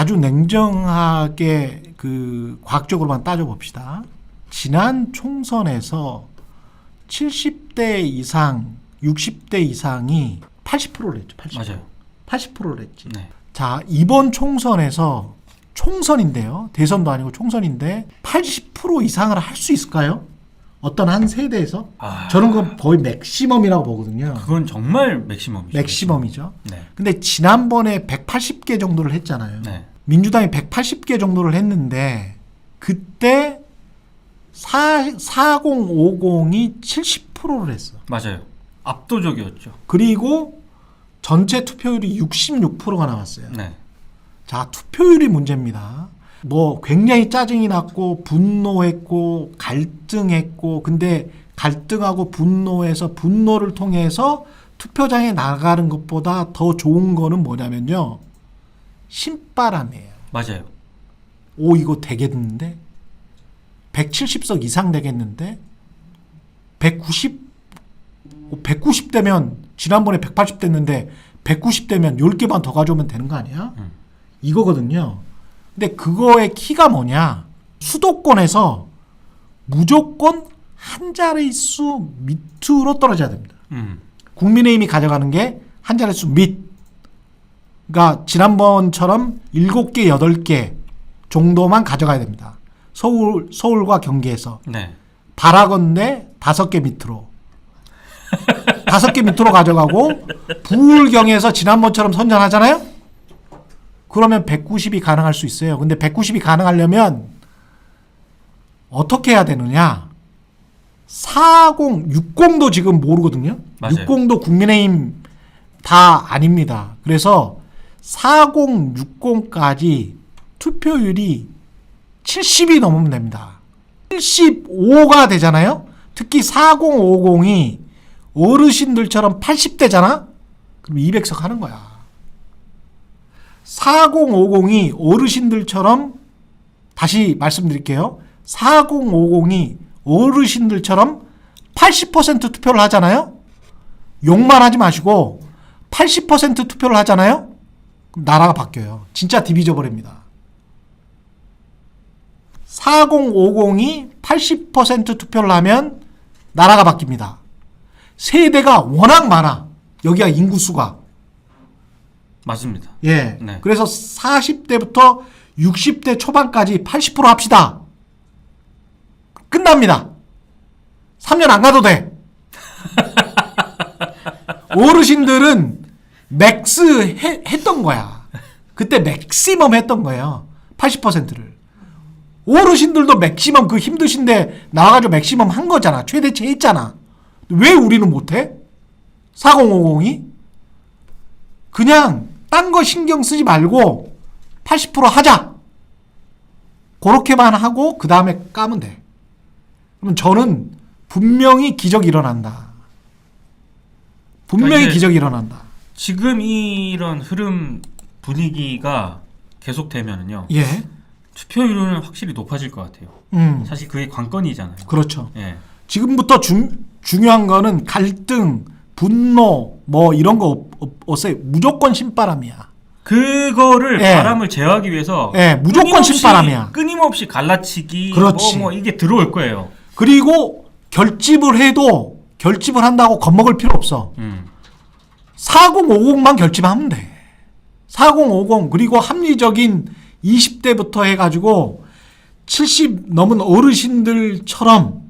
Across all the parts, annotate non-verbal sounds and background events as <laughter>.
아주 냉정하게 그 과학적으로만 따져봅시다. 지난 총선에서 70대 이상, 60대 이상이 80%를 했죠. 80%. 맞아요. 80%를 했지. 네. 자, 이번 총선에서 총선인데요. 대선도 아니고 총선인데 80% 이상을 할 수 있을까요? 어떤 한 세대에서? 아, 저는 그건 거의 맥시멈이라고 보거든요. 그건 정말 맥시멈이죠. 맥시멈이죠. 네. 근데 지난번에 180개 정도를 했잖아요. 네. 민주당이 180개 정도를 했는데 그때 4, 4050이 70%를 했어. 맞아요. 압도적이었죠. 그리고 전체 투표율이 66%가 나왔어요. 네. 자, 투표율이 문제입니다. 뭐 굉장히 짜증이 났고 분노했고 갈등했고 근데 갈등하고 분노해서 분노를 통해서 투표장에 나가는 것보다 더 좋은 거는 뭐냐면요. 신바람이에요. 맞아요. 오 이거 되겠는데 170석 이상 되겠는데 190 190 되면 지난번에 180 됐는데 190 되면 10개만 더 가져오면 되는 거 아니야? 음. 이거거든요. 근데 그거의 키가 뭐냐? 수도권에서 무조건 한 자릿수 밑으로 떨어져야 됩니다. 음. 국민의힘이 가져가는 게 한 자릿수 밑. 그러니까 지난번처럼 7개, 8개 정도만 가져가야 됩니다. 서울, 서울과 경기에서. 네. 바라건대 5개 밑으로. 5개 밑으로 가져가고 부울경에서 지난번처럼 선전하잖아요? 그러면 190이 가능할 수 있어요. 근데 190이 가능하려면 어떻게 해야 되느냐? 40, 60도 지금 모르거든요. 맞아요. 60도 국민의힘 다 아닙니다. 그래서 40, 60까지 투표율이 70이 넘으면 됩니다. 75가 되잖아요. 특히 4050이 어르신들처럼 80대잖아. 그럼 200석 하는 거야. 4050이 어르신들처럼 다시 말씀드릴게요. 4050이 어르신들처럼 80% 투표를 하잖아요. 욕만 하지 마시고 80% 투표를 하잖아요. 나라가 바뀌어요. 진짜 디비져 버립니다. 4050이 80% 투표를 하면 나라가 바뀝니다. 세대가 워낙 많아. 여기가 인구수가. 맞습니다. 예. 네. 그래서 40대부터 60대 초반까지 80% 합시다. 끝납니다. 3년 안 가도 돼. <laughs> 어르신들은 맥스 해- 했던 거야. 그때 맥시멈 했던 거예요. 80%를. 어르신들도 맥시멈 그 힘드신데 나와가지고 맥시멈 한 거잖아. 최대치 했잖아. 왜 우리는 못해? 4050이? 그냥 딴 거 신경 쓰지 말고 80% 하자. 그렇게만 하고 그 다음에 까면 돼. 그럼 저는 분명히 기적이 일어난다. 분명히 이제- 기적이 일어난다. 지금 이런 흐름 분위기가 계속되면은요. 예. 투표율은 확실히 높아질 것 같아요. 음. 사실 그게 관건이잖아요. 그렇죠. 예. 지금부터 중, 중요한 거는 갈등, 분노, 뭐 이런 거 없, 없어요. 무조건 신바람이야. 그거를 예. 바람을 제어하기 위해서 예, 무조건 끊임없이- 신바람이야. 끊임없이 갈라치기 그렇지. 뭐, 뭐 이게 들어올 거예요. 그리고 결집을 해도 결집을 한다고 겁먹을 필요 없어. 음. 4050만 결집하면 돼. 4050 그리고 합리적인 20대부터 해가지고 70 넘은 어르신들처럼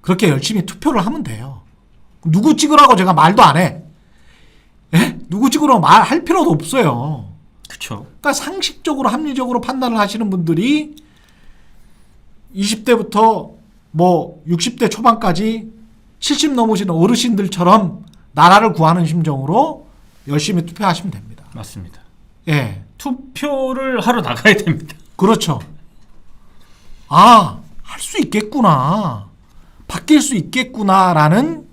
그렇게 열심히 투표를 하면 돼요. 누구 찍으라고 제가 말도 안 해. 예? 누구 찍으라고 말할 필요도 없어요. 그렇죠. 그러니까 상식적으로 합리적으로 판단을 하시는 분들이 20대부터 뭐 60대 초반까지 70 넘으시는 어르신들처럼 나라를 구하는 심정으로 열심히 투표하시면 됩니다. 맞습니다. 예. 투표를 하러 나가야 됩니다. 그렇죠. 아, 할 수 있겠구나. 바뀔 수 있겠구나라는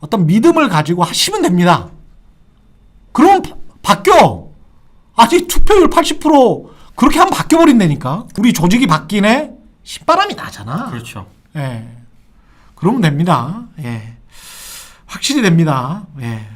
어떤 믿음을 가지고 하시면 됩니다. 그럼 바, 바뀌어. 아직 투표율 80% 그렇게 하면 바뀌어버린다니까. 우리 조직이 바뀌네? 신바람이 나잖아. 그렇죠. 예. 그러면 됩니다. 예. 확실히 됩니다. 예.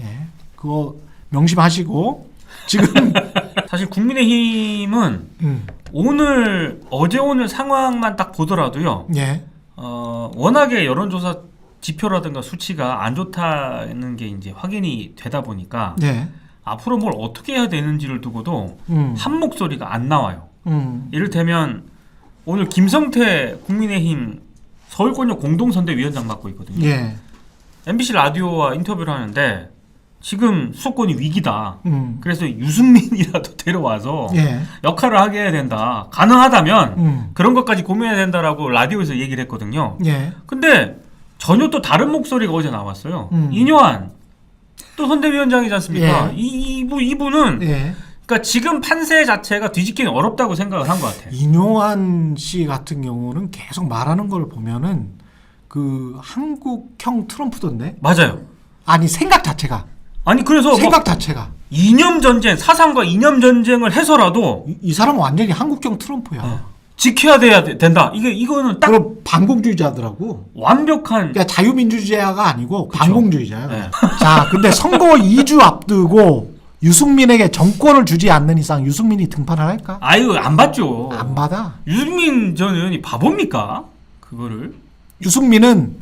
예. 그거 명심하시고 지금 <laughs> 사실 국민의힘은 음. 오늘 어제 오늘 상황만 딱 보더라도요. 예. 어, 워낙에 여론조사 지표라든가 수치가 안 좋다는 게 이제 확인이 되다 보니까 예. 앞으로 뭘 어떻게 해야 되는지를 두고도 음. 한 목소리가 안 나와요. 음. 이를테면 오늘 김성태 국민의힘 서울권역 공동선대위원장 맡고 있거든요. 예. MBC 라디오와 인터뷰를 하는데 지금 수도권이 위기다. 음. 그래서 유승민이라도 <laughs> 데려와서 예. 역할을 하게 해야 된다. 가능하다면 음. 그런 것까지 고민해야 된다라고 라디오에서 얘기를 했거든요. 예. 근데 전혀 또 다른 목소리가 어제 나왔어요. 음. 이뇨한 또 선대위원장이지 않습니까? 예. 이, 이분 이분은 예. 그러니까 지금 판세 자체가 뒤집기는 어렵다고 생각을 한 것 같아요. 이뇨한 씨 같은 경우는 계속 말하는 걸 보면은 그 한국형 트럼프던데? 맞아요. 아니 생각 자체가 아니 그래서 뭐 생각 자체가 이념 전쟁, 사상과 이념 전쟁을 해서라도 이, 이 사람은 완전히 한국형 트럼프야. 어, 지켜야 돼야 돼- 된다. 이게 이거는 딱 그럼 반공주의자더라고. 완벽한 그러니까 자유민주주의자가 아니고 반공주의자야. 네. <laughs> 자, 근데 선거 2주 앞두고 유승민에게 정권을 주지 않는 이상 유승민이 등판을 할까? 아유 안 받죠. 안 받아. 유승민 전 의원이 바보입니까? 그거를 유승민은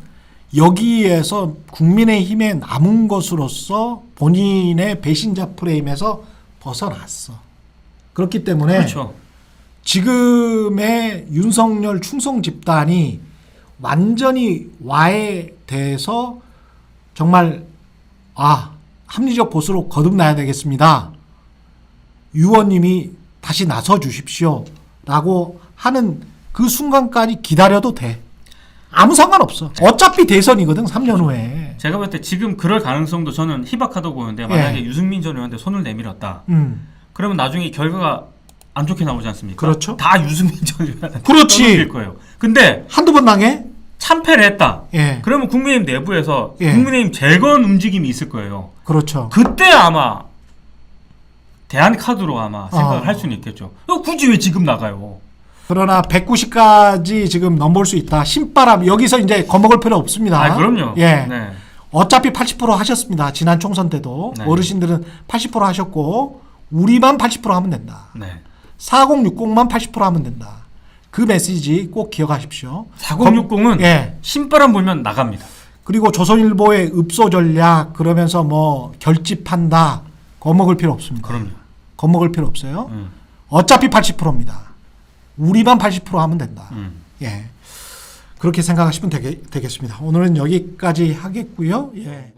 여기에서 국민의힘에 남은 것으로서 본인의 배신자 프레임에서 벗어났어. 그렇기 때문에 그렇죠. 지금의 윤석열 충성 집단이 완전히 와해돼서 정말 아 합리적 보수로 거듭나야 되겠습니다. 유원님이 다시 나서 주십시오 라고 하는 그 순간까지 기다려도 돼. 아무 상관없어. 어차피 대선이거든 3년 후에. 제가 볼 때 지금 그럴 가능성도 저는 희박하다고 보는데 만약에 예. 유승민 전 의원한테 손을 내밀었다. 음. 그러면 나중에 결과가 안 좋게 나오지 않습니까? 그렇죠. 다 유승민 전 의원한테 그렇지. 거예요. 근데 한두 번 당해? 참패를 했다. 예. 그러면 국민의힘 내부에서 예. 국민의힘 재건 움직임이 있을 거예요. 그렇죠. 그때 아마 대한 카드로 아마 생각을 어. 할 수는 있겠죠. 어, 굳이 왜 지금 나가요? 그러나 190까지 지금 넘볼 수 있다. 신바람 여기서 이제 겁먹을 필요 없습니다. 아, 그럼요. 예. 네. 어차피 80% 하셨습니다. 지난 총선 때도 네. 어르신들은 80% 하셨고 우리만 80% 하면 된다. 네. 4060만 80% 하면 된다. 그 메시지 꼭 기억하십시오. 4060은 예. 신바람 불면 나갑니다. 그리고 조선일보의 읍소 전략 그러면서 뭐 결집한다. 겁먹을 필요 없습니다. 그럼요. 겁먹을 필요 없어요. 음. 어차피 80%입니다. 우리만 80% 하면 된다. 음. 예. 그렇게 생각하시면 되겠, 되겠습니다. 오늘은 여기까지 하겠고요. 예.